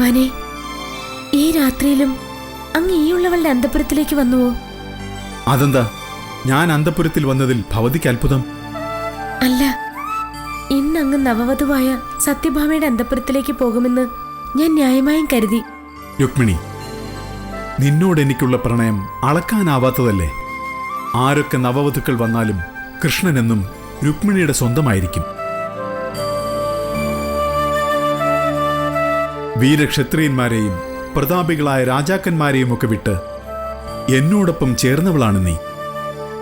ഭഗവാനെ ഈ രാത്രിയിലും അങ്ങ് ഈയുള്ളവളുടെ അന്തപുരത്തിലേക്ക് വന്നുവോ? അതെന്താ? ഞാൻ അന്തപുരത്തിൽ വന്നതിൽ ഭവതിക്ക് അത്ഭുതം. അല്ല ഇന്ന് അങ്ങ് നവവധുവായ സത്യഭാമയുടെ അന്തപുരത്തിലേക്ക് പോകുമെന്ന് ഞാൻ ന്യായമായും കരുതി. രുക്മിണി നിന്നോട് എനിക്കുള്ള പ്രണയം അളക്കാനാവാത്തതല്ലേ? ആരൊക്കെ നവവധുക്കൾ വന്നാലും കൃഷ്ണനെന്നും രുക്മിണിയുടെ സ്വന്തമായിരിക്കും. വീരക്ഷത്രിയന്മാരെയും പ്രതാപികളായ രാജാക്കന്മാരെയും ഒക്കെ വിട്ട് എന്നോടൊപ്പം ചേർന്നവളാണ് നീ.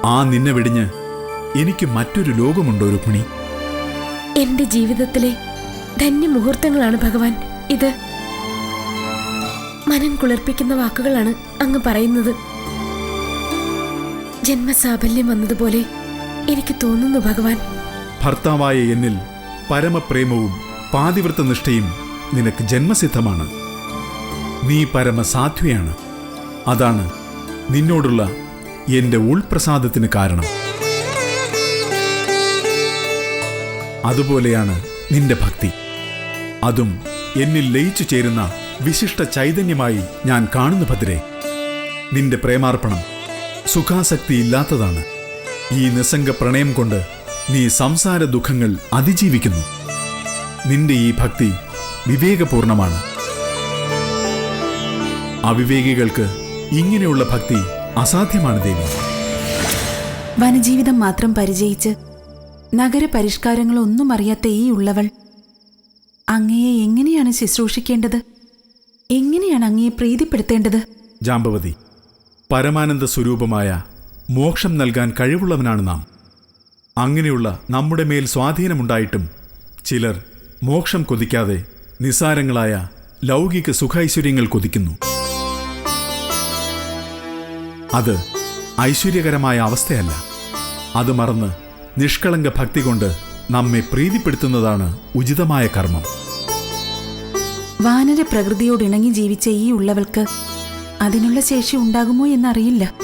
ആ നിന്നെ വെടിഞ്ഞ് എനിക്ക് മറ്റൊരു ലോകമുണ്ടോ രുക്മിണി. എന്റെ ജീവിതത്തിലെ ധന്യമുഹൂർത്തങ്ങളാണ് ഭഗവാൻ. ഇത് മനം കുളിർപ്പിക്കുന്ന വാക്കുകളാണ് അങ്ങ് പറയുന്നത്. ജന്മസാഫല്യം വന്നതുപോലെ എനിക്ക് തോന്നുന്നു ഭഗവാൻ. ഭർത്താവായ എന്നിൽ പരമപ്രേമവും പാതിവൃത്തനിഷ്ഠയും നിനക്ക് ജന്മസിദ്ധമാണ്. നീ പരമസാധ്വയാണ്. അതാണ് നിന്നോടുള്ള എന്റെ ഉൾപ്രസാദത്തിന് കാരണം. അതുപോലെയാണ് നിന്റെ ഭക്തി. അതും എന്നിൽ ലയിച്ചു ചേരുന്ന വിശിഷ്ട ചൈതന്യമായി ഞാൻ കാണുന്നു ഭദ്രേ. നിന്റെ പ്രേമാർപ്പണം സുഖാസക്തി ഇല്ലാത്തതാണ് ഈ നിസ്സംഗ പ്രണയം കൊണ്ട് നീ സംസാര ദുഃഖങ്ങൾ അതിജീവിക്കുന്നു. നിന്റെ ഈ ഭക്തി വിവേകപൂർണമാണ്. അവിവേകികൾക്ക് ഇങ്ങനെയുള്ള ഭക്തി അസാധ്യമാണ് ദേവി. വനജീവിതം മാത്രം പരിചയിച്ച് നഗരപരിഷ്കാരങ്ങളൊന്നും അറിയാത്ത ഈ ഉള്ളവൾ അങ്ങയെ എങ്ങനെയാണ് ശുശ്രൂഷിക്കേണ്ടത്? എങ്ങനെയാണ് അങ്ങയെ പ്രീതിപ്പെടുത്തേണ്ടത്? ജാമ്പവതി പരമാനന്ദ സ്വരൂപമായ മോക്ഷം നൽകാൻ കഴിവുള്ളവനാണ് നാം. അങ്ങനെയുള്ള നമ്മുടെ മേൽ സ്വാധീനമുണ്ടായിട്ടും ചിലർ മോക്ഷം കൊതിക്കാതെ നിസാരങ്ങളായ ലൗകിക സുഖൈശ്വര്യങ്ങൾ കൊതിക്കുന്നു. അത് ഐശ്വര്യകരമായ അവസ്ഥയല്ല. അത് മറന്ന് നിഷ്കളങ്ക ഭക്തി കൊണ്ട് നമ്മെ പ്രീതിപ്പെടുത്തുന്നതാണ് ഉചിതമായ കർമ്മം. വാനര പ്രകൃതിയോട് ഇണങ്ങി ജീവിച്ച ഈ ഉള്ളവൾക്ക് അതിനുള്ള ശേഷി ഉണ്ടാകുമോ എന്നറിയില്ല.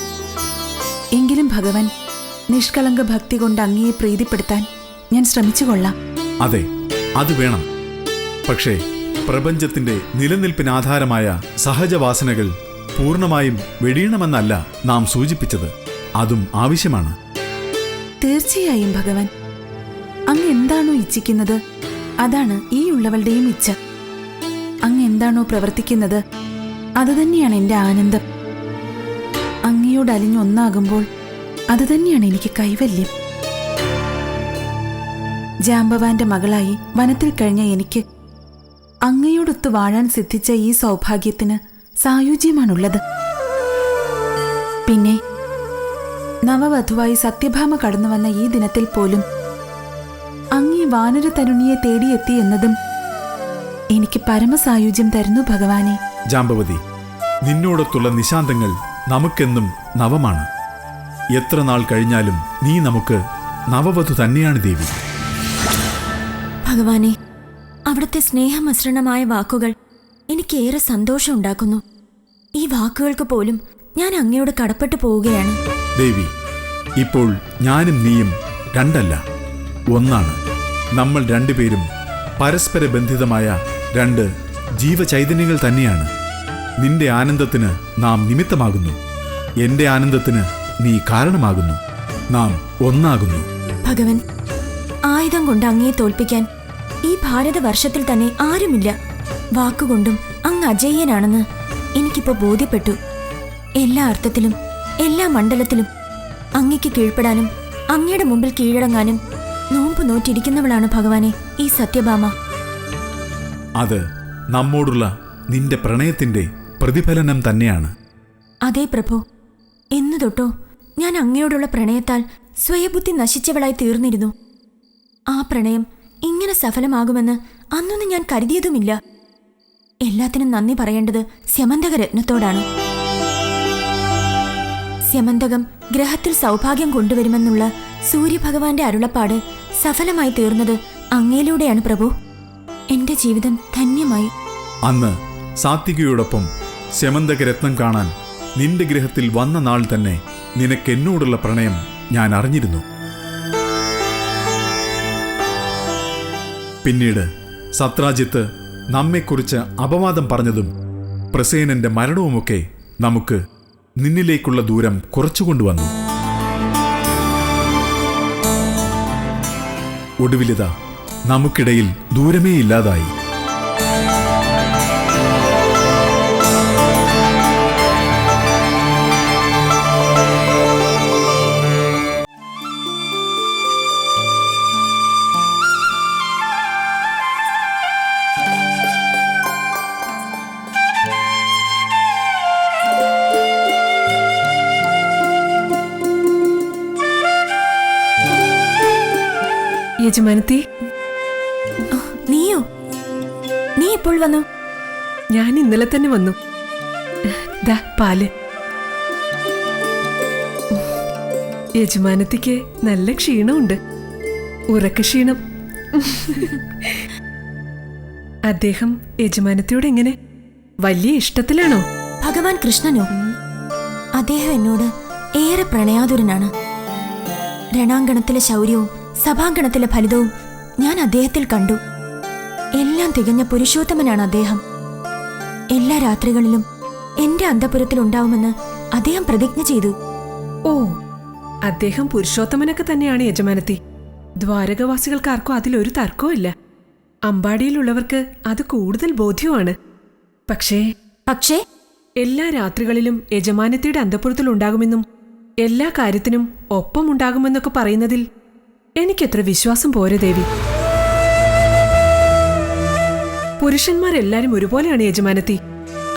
എങ്കിലും ഭഗവാൻ നിഷ്കളങ്ക ഭക്തി കൊണ്ട് അങ്ങയെ പ്രീതിപ്പെടുത്താൻ ഞാൻ ശ്രമിച്ചുകൊള്ളാം. അതെ അത് വേണം. പക്ഷേ പ്രപഞ്ചത്തിന്റെ നിലനിൽപ്പിനാധാരമായ സഹജവാസനകൾ പൂർണമായും വെടിയണമെന്നല്ല നാം സൂചിപ്പിച്ചത്. അതും ആവശ്യമാണ്. തീർച്ചയായും ഭഗവാൻ. അങ്ങ് എന്താണോ ഇച്ഛിക്കുന്നത് അതാണ് ഈ ഉള്ളവളുടെയും ഇച്ഛ. അങ്ങ് എന്താണോ പ്രവർത്തിക്കുന്നത് അതുതന്നെയാണ് എന്റെ ആനന്ദം. അങ്ങയോട് അലിഞ്ഞൊന്നാകുമ്പോൾ അതുതന്നെയാണ് എനിക്ക് കൈവല്യം. ജാമ്പവാന്റെ മകളായി വനത്തിൽ കഴിഞ്ഞ എനിക്ക് അങ്ങയോടൊത്ത് വാഴാൻ സിദ്ധിച്ച ഈ സൗഭാഗ്യത്തിന് സായുജ്യമാണുള്ളത്. പിന്നെ നവവധുവായി സത്യഭാമ കടന്നു വന്ന ഈ ദിനത്തിൽ പോലും അങ്ങീ വാനര തരുണിയെ തേടിയെത്തി എന്നതും എനിക്ക് പരമസായുജ്യം തരുന്നു ഭഗവാനെ. ജാമ്പവതി നിന്നോടൊത്തുള്ള നിശാന്തങ്ങൾ നമുക്കെന്നും നവമാണ്. എത്ര നാൾ കഴിഞ്ഞാലും നീ നമുക്ക് നവവധു തന്നെയാണ് ദേവി. ഭഗവാനെ അവിടുത്തെ സ്നേഹമസൃണമായ വാക്കുകൾ എനിക്കേറെ സന്തോഷമുണ്ടാക്കുന്നു. ഈ വാക്കുകൾക്ക് പോലും ഞാൻ അങ്ങയോട് കടപ്പെട്ടു പോവുകയാണ്. ദേവി ഇപ്പോൾ ഞാനും നീയും രണ്ടല്ല. ഒന്നാണ് നമ്മൾ രണ്ടുപേരും പരസ്പര ബന്ധിതമായ രണ്ട് ജീവചൈതന്യങ്ങൾ തന്നെയാണ്. നിന്റെ ആനന്ദത്തിന് നാം നിമിത്തമാകുന്നു. എന്റെ ആനന്ദത്തിന് നീ കാരണമാകുന്നു. നാം ഒന്നാകുന്നു. ഭഗവൻ ആയുധം കൊണ്ട് അങ്ങയെ തോൽപ്പിക്കാൻ ഈ ഭാരതവർഷത്തിൽ തന്നെ ആരുമില്ല. വാക്കുകൊണ്ടും അങ്ങ് അജയ്യനാണെന്ന് എനിക്കിപ്പോ ബോധ്യപ്പെട്ടു. എല്ലാ അർത്ഥത്തിലും എല്ലാ മണ്ഡലത്തിലും അങ്ങയ്ക്ക് കീഴ്പ്പെടാനും അങ്ങയുടെ മുമ്പിൽ കീഴടങ്ങാനും നോമ്പ് നോറ്റിരിക്കുന്നവളാണ് ഭഗവാനെ ഈ സത്യഭാമ. അത് നമ്മോടുള്ള നിന്റെ പ്രണയത്തിന്റെ പ്രതിഫലനം തന്നെയാണ്. അതേ പ്രഭു എന്നു തൊട്ടോ ഞാൻ അങ്ങയോടുള്ള പ്രണയത്താൽ സ്വയബുദ്ധി നശിച്ചവളായി തീർന്നിരുന്നു. ആ പ്രണയം ഇങ്ങനെ സഫലമാകുമെന്ന് അന്നൊന്നും ഞാൻ കരുതിയതുമില്ല. എല്ലാത്തിനും നന്ദി പറയേണ്ടത് സ്യമന്തകരത്നത്തോടാണ് സ്യമന്തകം ഗ്രഹത്തിൽ സൗഭാഗ്യം കൊണ്ടുവരുമെന്നുള്ള സൂര്യഭഗവാന്റെ അരുളപ്പാട് സഫലമായി തീർന്നത് അങ്ങയിലൂടെയാണ് പ്രഭു. എന്റെ ജീവിതം ധന്യമായി. അന്ന് സാത്വികയോടൊപ്പം ശമന്തകരത്നം കാണാൻ നിന്റെ ഗ്രഹത്തിൽ വന്ന നാൾ തന്നെ നിനക്കെന്നോടുള്ള പ്രണയം ഞാൻ അറിഞ്ഞിരുന്നു. പിന്നീട് സത്രാജിത്ത് നമ്മെക്കുറിച്ച് അപവാദം പറഞ്ഞതും പ്രസേനന്റെ മരണവുമൊക്കെ നമുക്ക് നിന്നിലേക്കുള്ള ദൂരം കുറച്ചുകൊണ്ടുവന്നു. ഒടുവിലിത നമുക്കിടയിൽ ദൂരമേ ഇല്ലാതായി യജമാനത്തി നീയോ? നീ എപ്പോൾ വന്നു? ഞാൻ ഇന്നലെ തന്നെ വന്നു. ദാ പാൽ. യജമാനത്തിക്ക് നല്ല ക്ഷീണമുണ്ട്. ഉറക്ക ക്ഷീണം. അദ്ദേഹം യജമാനത്തിയോട് എങ്ങനെ? വലിയ ഇഷ്ടത്തിലാണോ? ഭഗവാൻ കൃഷ്ണനോ? അദ്ദേഹം എന്നോട് ഏറെ പ്രണയാതുരനാണ്. രണാങ്കണത്തിലെ ശൗര്യവും സഭാങ്കണത്തിലെ ഫലിതവും ഞാൻ അദ്ദേഹത്തിൽ കണ്ടു. എല്ലാം തികഞ്ഞ പുരുഷോത്തമനാണ് അദ്ദേഹം. എല്ലാ രാത്രികളിലും എന്റെ അന്തപുരത്തിൽ ഉണ്ടാവുമെന്ന് അദ്ദേഹം പ്രതിജ്ഞ ചെയ്തു. ഓ അദ്ദേഹം പുരുഷോത്തമനൊക്കെ തന്നെയാണ് യജമാനത്തി. ദ്വാരകവാസികൾക്കാർക്കും അതിലൊരു തർക്കവുമില്ല അമ്പാടിയിലുള്ളവർക്ക് അത് കൂടുതൽ ബോധ്യമാണ് പക്ഷേ പക്ഷേ? എല്ലാ രാത്രികളിലും യജമാനത്തിയുടെ അന്തപുരത്തിൽ ഉണ്ടാകുമെന്നും എല്ലാ കാര്യത്തിനും ഒപ്പമുണ്ടാകുമെന്നൊക്കെ പറയുന്നതിൽ എനിക്കെത്ര വിശ്വാസം പോരെ ദേവി. പുരുഷന്മാരെല്ലാരും ഒരുപോലെയാണ് യജമാനത്തി.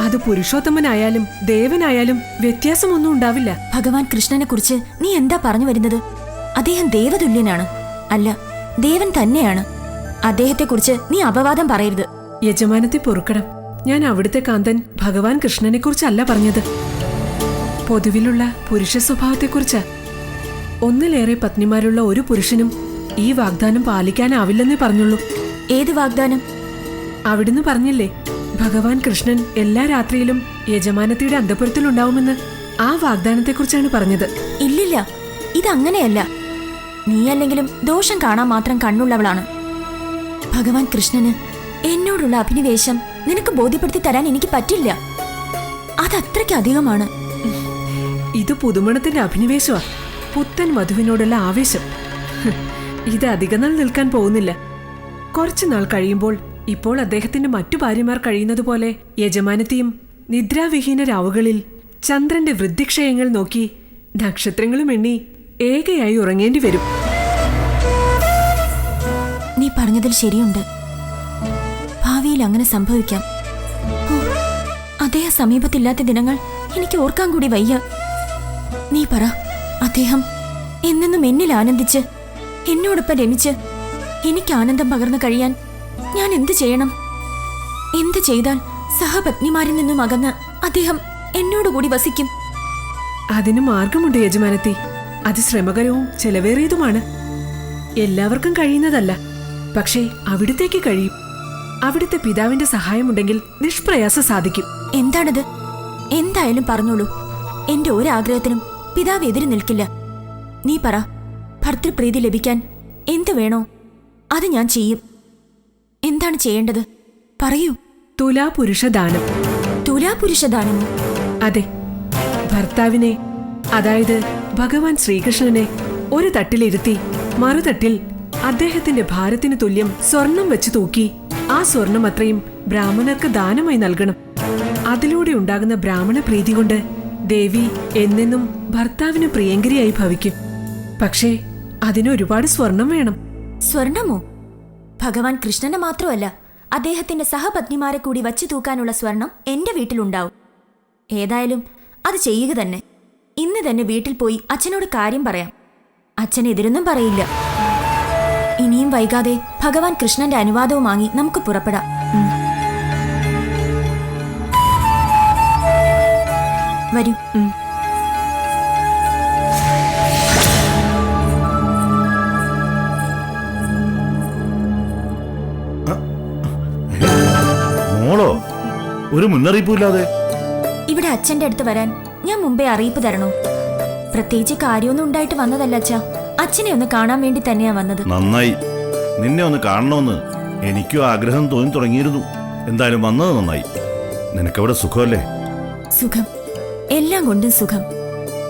അത് പുരുഷോത്തമനായാലും ദേവനായാലും വ്യത്യാസമൊന്നും ഉണ്ടാവില്ല. ഭഗവാൻ കൃഷ്ണനെ കുറിച്ച് നീ എന്താ പറഞ്ഞു വരുന്നത്? അദ്ദേഹം ദേവതുല്യനാണ്. അല്ല ദേവൻ തന്നെയാണ്. അദ്ദേഹത്തെക്കുറിച്ച് നീ അപവാദം പറയരുത്. യജമാനത്തെ പൊറുക്കണം. ഞാൻ അവിടുത്തെ കാന്തൻ ഭഗവാൻ കൃഷ്ണനെ കുറിച്ചല്ല പറഞ്ഞത്. പൊതുവിലുള്ള പുരുഷ സ്വഭാവത്തെക്കുറിച്ചാ ഒന്നിലേറെ പത്നിമാരുള്ള ഒരു പുരുഷനും ഈ വാഗ്ദാനം പാലിക്കാനാവില്ലെന്നേ പറഞ്ഞുള്ളൂ. ഏത് വാഗ്ദാനം? അവിടുന്ന് പറഞ്ഞില്ലേ ഭഗവാൻ കൃഷ്ണൻ എല്ലാ രാത്രിയിലും യജമാനത്തിയുടെ അന്തപുരത്തിലുണ്ടാവുമെന്ന് ആ വാഗ്ദാനത്തെക്കുറിച്ചാണ് പറഞ്ഞത്. ഇല്ലില്ല ഇതങ്ങനെയല്ല. നീയല്ലെങ്കിലും ദോഷം കാണാൻ മാത്രം കണ്ണുള്ളവളാണ്. ഭഗവാൻ കൃഷ്ണന് എന്നോടുള്ള അഭിനിവേശം നിനക്ക് ബോധ്യപ്പെടുത്തി തരാൻ എനിക്ക് പറ്റില്ല. അതത്രയ്ക്ക് അധികമാണ് ഇത് പുതുമണത്തിന്റെ അഭിനിവേശമാ. പുത്തൻ വധുവിനോടുള്ള ആവേശം. ഇത് അധികം നാൾ നിൽക്കാൻ പോകുന്നില്ല. കുറച്ചു നാൾ കഴിയുമ്പോൾ ഇപ്പോൾ അദ്ദേഹത്തിന്റെ മറ്റു ഭാര്യമാർ കഴിയുന്നത് പോലെ യജമാനത്തെയും നിദ്രാവിഹീനരാവുകളിൽ ചന്ദ്രന്റെ വൃദ്ധിക്ഷയങ്ങൾ നോക്കി നക്ഷത്രങ്ങളും എണ്ണി ഏകയായി ഉറങ്ങേണ്ടി വരും. നീ പറഞ്ഞതിൽ ശരിയുണ്ട്. ഭാവിയിൽ അങ്ങനെ സംഭവിക്കാം. അദ്ദേഹം സമീപത്തില്ലാത്ത ദിനങ്ങൾ എനിക്ക് ഓർക്കാൻ കൂടി വയ്യ. നീ പറ. അദ്ദേഹം എന്നെന്നും എന്നിൽ ആനന്ദിച്ച് എന്നോടൊപ്പം രമിച്ച് എനിക്ക് ആനന്ദം പകർന്നു കഴിയാൻ ഞാൻ എന്ത് ചെയ്യണം? എന്ത് ചെയ്താൽ സഹപത്നിമാരിൽ നിന്നും അകന്ന് അദ്ദേഹം എന്നോടുകൂടി വസിക്കും? അതിന് മാർഗമുണ്ട് യജമാനത്തി. അത് ശ്രമകരവും ചെലവേറിയതുമാണ്. എല്ലാവർക്കും കഴിയുന്നതല്ല. പക്ഷേ അവിടുത്തേക്ക് കഴിയും. അവിടുത്തെ പിതാവിന്റെ സഹായമുണ്ടെങ്കിൽ നിഷ്പ്രയാസം സാധിക്കും. എന്താണത്? എന്തായാലും പറഞ്ഞോളൂ. എന്റെ ഒരാഗ്രഹത്തിനും പിതാവ് എതിര് നിൽക്കില്ല. നീ പറ ഭർത്തൃപ്രീതി ലഭിക്കാൻ എന്തു വേണോ അത് ഞാൻ ചെയ്യും. എന്താണ് ചെയ്യേണ്ടത്? പറയൂ. തുലാപുരുഷദാനം. തുലാപുരുഷദാനം? അതെ. ഭർത്താവിനെ അതായത് ഭഗവാൻ ശ്രീകൃഷ്ണനെ ഒരു തട്ടിലിരുത്തി മറുതട്ടിൽ അദ്ദേഹത്തിന്റെ ഭാരത്തിന് തുല്യം സ്വർണം വെച്ച് തൂക്കി ആ സ്വർണം അത്രയും ബ്രാഹ്മണർക്ക് ദാനമായി നൽകണം. അതിലൂടെ ഉണ്ടാകുന്ന ബ്രാഹ്മണ പ്രീതി കൊണ്ട് ദേവി എന്നെന്നും ഭർത്താവിന് പ്രിയങ്കരിയായി ഭവിക്കും. പക്ഷേ അതിന് ഒരുപാട് സ്വർണം വേണം. സ്വർണമോ? ഭഗവാൻ കൃഷ്ണന് മാത്രമല്ല അദ്ദേഹത്തിന്റെ സഹപത്നിമാരെ കൂടി വച്ചു തൂക്കാനുള്ള സ്വർണം എന്റെ വീട്ടിലുണ്ടാവും. ഏതായാലും അത് ചെയ്യുക തന്നെ. ഇന്ന് തന്നെ വീട്ടിൽ പോയി അച്ഛനോട് കാര്യം പറയാം. അച്ഛൻ എതിരൊന്നും പറയില്ല. ഇനിയും വൈകാതെ ഭഗവാൻ കൃഷ്ണന്റെ അനുവാദവും വാങ്ങി നമുക്ക് പുറപ്പെടാം. വരൂ. മോളോ ഒരു മുന്നറിയിപ്പുമില്ലാതെ. ഇവിടെ അച്ഛന്റെ അടുത്ത് വരാൻ ഞാൻ മുമ്പേ അറിയിപ്പ് തരണോ? പ്രത്യേകിച്ച് കാര്യമൊന്നും ഉണ്ടായിട്ട് വന്നതല്ല അച്ഛാ. അച്ഛനെ ഒന്ന് കാണാൻ വേണ്ടി തന്നെയാ വന്നത്. നന്നായി. നിന്നെ ഒന്ന് കാണണമെന്ന് എനിക്കും ആഗ്രഹം തോന്നി തുടങ്ങിയിരുന്നു. എന്തായാലും വന്നത് നന്നായി. നിനക്കവിടെ സുഖമല്ലേ? സുഖം. എല്ലാം കൊണ്ടും സുഖം.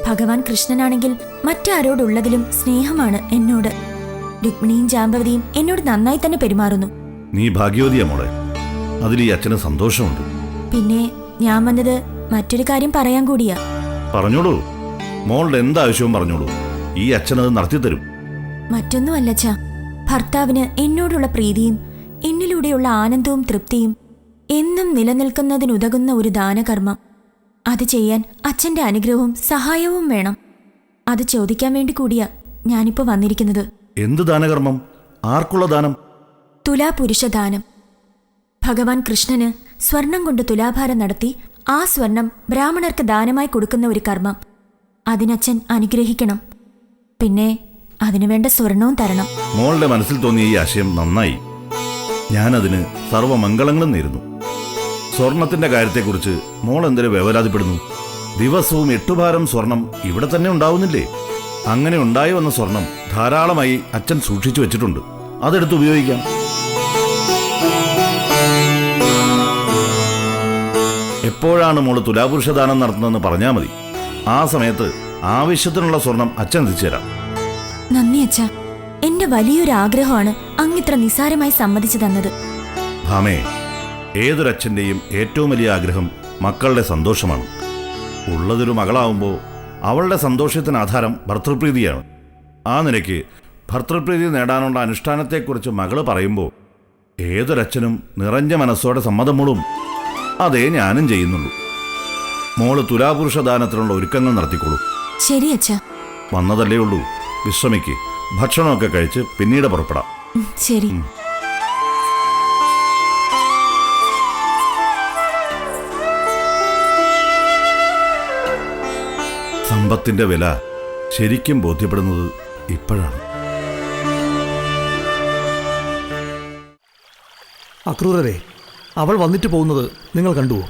ഭഗവാൻ കൃഷ്ണനാണെങ്കിൽ മറ്റാരോടുള്ളതിലും സ്നേഹമാണ് എന്നോട്. രുക്മിണിയും ജാമ്പവതിയും എന്നോട് നന്നായി തന്നെ പെരുമാറുന്നു. നീ ഭാഗ്യവതിയാ മോളെ. അതിൽ ഈ അച്ഛന് സന്തോഷമുണ്ട്. പിന്നെ ഞാൻ വന്നത് മറ്റൊരു കാര്യം പറയാൻ കൂടിയാ. പറഞ്ഞോളൂ. മോളുടെ എന്താവശ്യവും പറഞ്ഞോളൂ. ഈ അച്ഛനത് നടത്തിത്തരും. മറ്റൊന്നുമല്ലച്ച. ഭർത്താവിന് എന്നോടുള്ള പ്രീതിയും എന്നിലൂടെയുള്ള ആനന്ദവും തൃപ്തിയും എന്നും നിലനിൽക്കുന്നതിനുതകുന്ന ഒരു ദാനകർമ്മം. അത് ചെയ്യാൻ അച്ഛന്റെ അനുഗ്രഹവും സഹായവും വേണം. അത് ചോദിക്കാൻ വേണ്ടി കൂടിയാ ഞാനിപ്പോ വന്നിരിക്കുന്നത്. എന്ത് ദാനകർമ്മം? ആർക്കുള്ള ദാനം? തുലാപുരുഷദാനം ഭഗവാൻ കൃഷ്ണന് സ്വർണം കൊണ്ട് തുലാഭാരം നടത്തി ആ സ്വർണം ബ്രാഹ്മണർക്ക് ദാനമായി കൊടുക്കുന്ന ഒരു കർമ്മം. അതിനച്ഛൻ അനുഗ്രഹിക്കണം. പിന്നെ അതിനുവേണ്ട സ്വർണവും തരണം. മോളുടെ മനസ്സിൽ തോന്നിയ ഈ ആശയം നന്നായി. ഞാനതിന് സർവമംഗളങ്ങളും നേരുന്നു. സ്വർണത്തിന്റെ കാര്യത്തെക്കുറിച്ച് മോൾ എന്തൊരു വ്യവരാതിപ്പെടുന്നു ദിവസവും എട്ടുഭാരം സ്വർണം ഇവിടെ തന്നെ ഉണ്ടാവുന്നില്ലേ? അങ്ങനെ ഉണ്ടായി വന്ന സ്വർണം ധാരാളമായി അച്ഛൻ സൂക്ഷിച്ചു വെച്ചിട്ടുണ്ട്. അതെടുത്ത് ഉപയോഗിക്കാം. എപ്പോഴാണ് മോൾ തുലാപുരുഷദാനം നടത്തുന്നതെന്ന് പറഞ്ഞാൽ മതി. ആ സമയത്ത് ആവശ്യത്തിനുള്ള സ്വർണം അച്ഛൻ എത്തിച്ചേരാം നന്ദി അച്ഛ. എന്റെ വലിയൊരു ആഗ്രഹമാണ് അങ്ങിത്ര നിസാരമായി സമ്മതിച്ചു തന്നത്. ഭാമേ ഏതൊരച്ഛന്റെയും ഏറ്റവും വലിയ ആഗ്രഹം മക്കളുടെ സന്തോഷമാണ്. ഉള്ളതൊരു മകളാവുമ്പോൾ അവളുടെ സന്തോഷത്തിന് ആധാരം ഭർത്തൃപ്രീതിയാണ്. ആ നിലയ്ക്ക് ഭർത്തൃപ്രീതി നേടാനുള്ള അനുഷ്ഠാനത്തെക്കുറിച്ച് മകൾ പറയുമ്പോൾ ഏതൊരച്ഛനും നിറഞ്ഞ മനസ്സോടെ സമ്മതമുളും അതേ ഞാനും ചെയ്യുന്നുള്ളൂ. മോൾ തുലാപുരുഷ ദാനത്തിനുള്ള ഒരുക്കങ്ങൾ നടത്തിക്കോളൂ. ശരി അച്ഛ. വന്നതല്ലേ ഉള്ളൂ. വിശ്രമിക്ക്. ഭക്ഷണമൊക്കെ കഴിച്ച് പിന്നീട് പുറപ്പെടാം. ശരി. സമ്പത്തിന്റെ വില ശരിക്കും ബോധ്യപ്പെടുന്നത് ഇപ്പോഴാണ്. അക്രൂരരെ അവൾ വന്നിട്ട് പോകുന്നത് നിങ്ങൾ കണ്ടുവോ?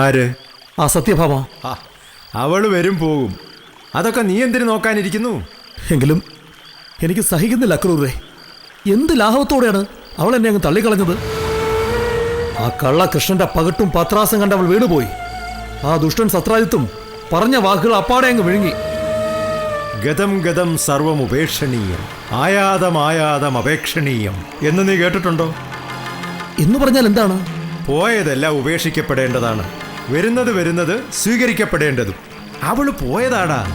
ആര്? ആ സത്യഭാമ. അവൾ വരും പോകും. അതൊക്കെ നീ എന്തിനു നോക്കാനിരിക്കുന്നു? എങ്കിലും എനിക്ക് സഹിക്കുന്നില്ല അക്രൂരരെ. എന്ത് ലാഘവത്തോടെയാണ് അവൾ എന്നെ അങ്ങ് തള്ളിക്കളഞ്ഞത്? ആ കള്ള കൃഷ്ണന്റെ പകട്ടും പത്രാസം കണ്ട് അവൾ വീണുപോയി. ആ ദുഷ്ടൻ സത്രാജിത്തും പറഞ്ഞ വാക്കുകൾ അപ്പാടെ അങ്ങ് വിഴുങ്ങി. ഗതം ഗതം സർവം ഉപേക്ഷണീയം ആയാതം ആയാതം അപേക്ഷണീയം എന്ന് നീ കേട്ടിട്ടുണ്ടോ? എന്ന് പറഞ്ഞാൽ എന്താണ്? പോയതെല്ലാം ഉപേക്ഷിക്കപ്പെടേണ്ടതാണ്. വരുന്നത് വരുന്നത് സ്വീകരിക്കപ്പെടേണ്ടതും. അവൾ പോയതാടാ.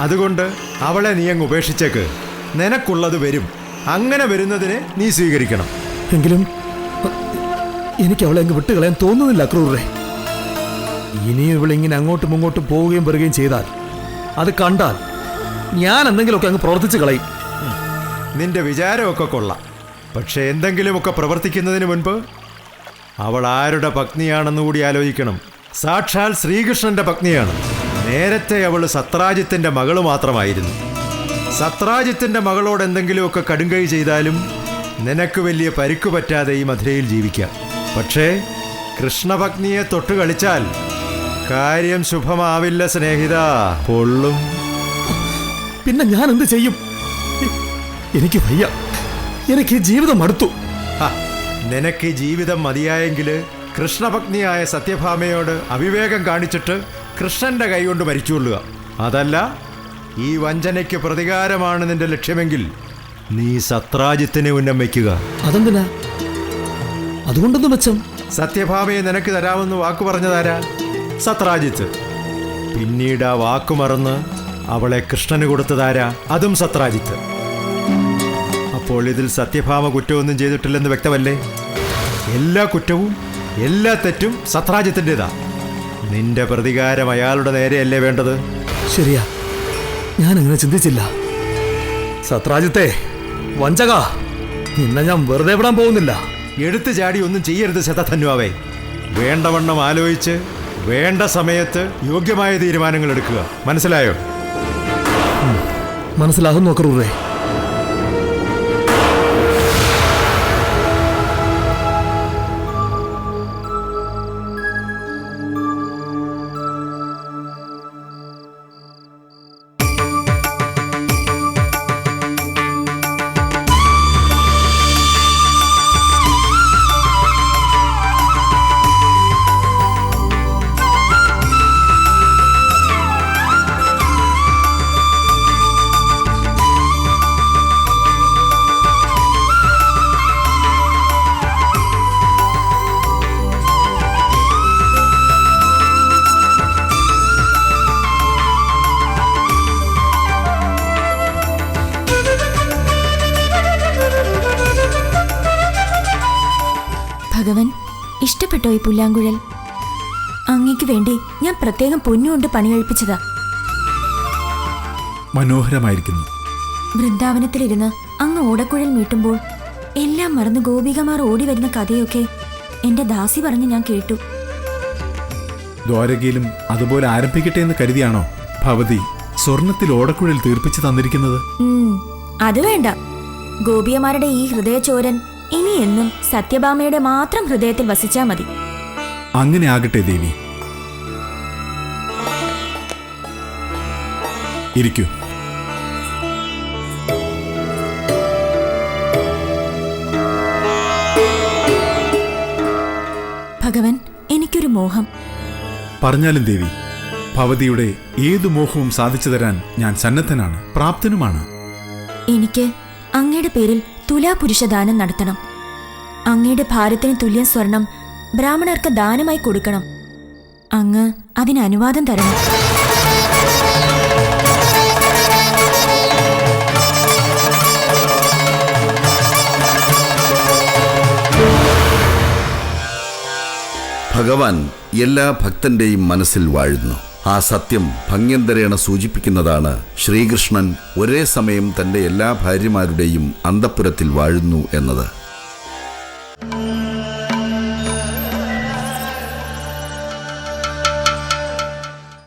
അതുകൊണ്ട് അവളെ നീ അങ്ങ് ഉപേക്ഷിച്ചേക്ക്. നിനക്കുള്ളത് വരും. അങ്ങനെ വരുന്നതിനെ നീ സ്വീകരിക്കണം. എങ്കിലും എനിക്ക് അവളെ അങ്ങ് വിട്ടുകളയാൻ തോന്നുന്നില്ല അക്രൂരരെ ഇനിയും ഇവളിങ്ങനെ അങ്ങോട്ടും ഇങ്ങോട്ടും പോവുകയും വരികയും ചെയ്താൽ അത് കണ്ടാൽ ഞാൻ എന്തെങ്കിലുമൊക്കെ അങ്ങ് പ്രവർത്തിച്ചു കളയും. നിന്റെ വിചാരമൊക്കെ കൊള്ളാം. പക്ഷെ എന്തെങ്കിലുമൊക്കെ പ്രവർത്തിക്കുന്നതിന് മുൻപ് അവൾ ആരുടെ പത്നിയാണെന്ന് കൂടി ആലോചിക്കണം. സാക്ഷാൽ ശ്രീകൃഷ്ണന്റെ പത്നിയാണ്. നേരത്തെ അവൾ സത്രാജിത്തിന്റെ മകൾ മാത്രമായിരുന്നു. സത്രാജിത്തിന്റെ മകളോട് എന്തെങ്കിലുമൊക്കെ കടുങ്കൈ ചെയ്താലും നിനക്ക് വലിയ പരിക്കു പറ്റാതെ ഈ മധുരയിൽ ജീവിക്കാം. പക്ഷേ കൃഷ്ണപത്നിയെ തൊട്ട് കളിച്ചാൽ കാര്യം ശുഭമാവില്ല സ്നേഹിത. പൊള്ളും. പിന്നെ ഞാൻ എന്ത് ചെയ്യും? എനിക്ക് വയ്യ. എനിക്ക് ജീവിതം മടുത്തു നിനക്ക് ജീവിതം മതിയായെങ്കിൽ കൃഷ്ണഭഗ്നിയായ സത്യഭാമയോട് അവിവേകം കാണിച്ചിട്ട് കൃഷ്ണന്റെ കൈകൊണ്ട് മരിച്ചുകൊള്ളുക അതല്ല ഈ വഞ്ചനയ്ക്ക് പ്രതികാരമാണ് നിന്റെ ലക്ഷ്യമെങ്കിൽ നീ സത്രാജിത്തിനെ ഉന്നം വയ്ക്കുക. അതെന്തിനാ? അതുകൊണ്ടൊന്നും മെച്ചം? സത്യഭാമയെ നിനക്ക് തരാമെന്ന് വാക്കു പറഞ്ഞതാരാ? സത്രാജിത്ത്. പിന്നീട് ആ വാക്കു മറന്ന് അവളെ കൃഷ്ണന് കൊടുത്തതാരാ അതും സത്രാജിത്ത്. അപ്പോൾ ഇതിൽ സത്യഭാമ കുറ്റമൊന്നും ചെയ്തിട്ടില്ലെന്ന് വ്യക്തമല്ലേ? എല്ലാ കുറ്റവും എല്ലാ തെറ്റും സത്രാജിത്തിന്റെതാ. നിന്റെ പ്രതികാരം അയാളുടെ നേരെയല്ലേ വേണ്ടത്? ശരിയാ. ഞാൻ അങ്ങനെ ചിന്തിച്ചില്ല. സത്രാജിത്തെ വഞ്ചക. നിന്നെ ഞാൻ വെറുതെ വിടാൻ പോകുന്നില്ല. എടുത്തു ചാടി ഒന്നും ചെയ്യരുത് ശതധന്വാവേ. വേണ്ടവണ്ണം ആലോചിച്ച് വേണ്ട സമയത്ത് യോഗ്യമായ തീരുമാനങ്ങൾ എടുക്കുക. മനസ്സിലായോ? മനസ്സിലാകുന്നു അക്രൂറേ ഇഷ്ടപ്പെട്ടോ ഈ പുല്ലാങ്കുഴൽ? അങ്ങക്ക് വേണ്ടി ഞാൻ പ്രത്യേകം പൊന്നുകൊണ്ട് പണികഴിപ്പിച്ചതാ. മനോഹരമായിരിക്കുന്നു. വൃന്ദാവനത്തിലിരുന്ന് അങ്ങ് ഓടക്കുഴൽ മീട്ടുമ്പോൾ എല്ലാം മറന്ന് ഗോപികമാർ ഓടി വരുന്ന കഥയൊക്കെ എന്റെ ദാസി പറഞ്ഞ് ഞാൻ കേട്ടു. ദ്വാരകയിലും അതുപോലെ ആരംഭിക്കട്ടെ എന്ന് കരുതിയാണോ ഭവതി സ്വർണത്തിൽ ഓടക്കുഴൽ തീർപ്പിച്ചു തന്നിരിക്കുന്നത്? അത് വേണ്ട. ഗോപിയമാരുടെ ഈ ഹൃദയചോരൻ ഇനി എന്നും സത്യഭാമയുടെ മാത്രം ഹൃദയത്തിൽ വസിച്ചാ മതി. അങ്ങനെ ആകട്ടെ ദേവി. ഇരിക്കൂ. ഭഗവൻ എനിക്കൊരു മോഹം. പറഞ്ഞാലും ദേവി ഭവതിയുടെ ഏതു മോഹവും സാധിച്ചു തരാൻ ഞാൻ സന്നദ്ധനാണ് പ്രാപ്തനുമാണ്. എനിക്ക് അങ്ങയുടെ പേരിൽ തുലാപുരുഷദാനം നടത്തണം. അങ്ങയുടെ ഭാരത്തിന് തുല്യം സ്വർണം ബ്രാഹ്മണർക്ക് ദാനമായി കൊടുക്കണം. അങ്ങ് അതിന് അനുവാദം തരണം. ഭഗവാൻ എല്ലാ ഭക്തന്റെയും മനസ്സിൽ വാഴുന്നു. ആ സത്യം ഭംഗ്യന്തരേണ സൂചിപ്പിക്കുന്നതാണ്. ശ്രീകൃഷ്ണൻ ഒരേ സമയം തന്റെ എല്ലാ ഭാര്യമാരുടെയും അന്തപ്പുരത്തിൽ വാഴുന്നു എന്നത്.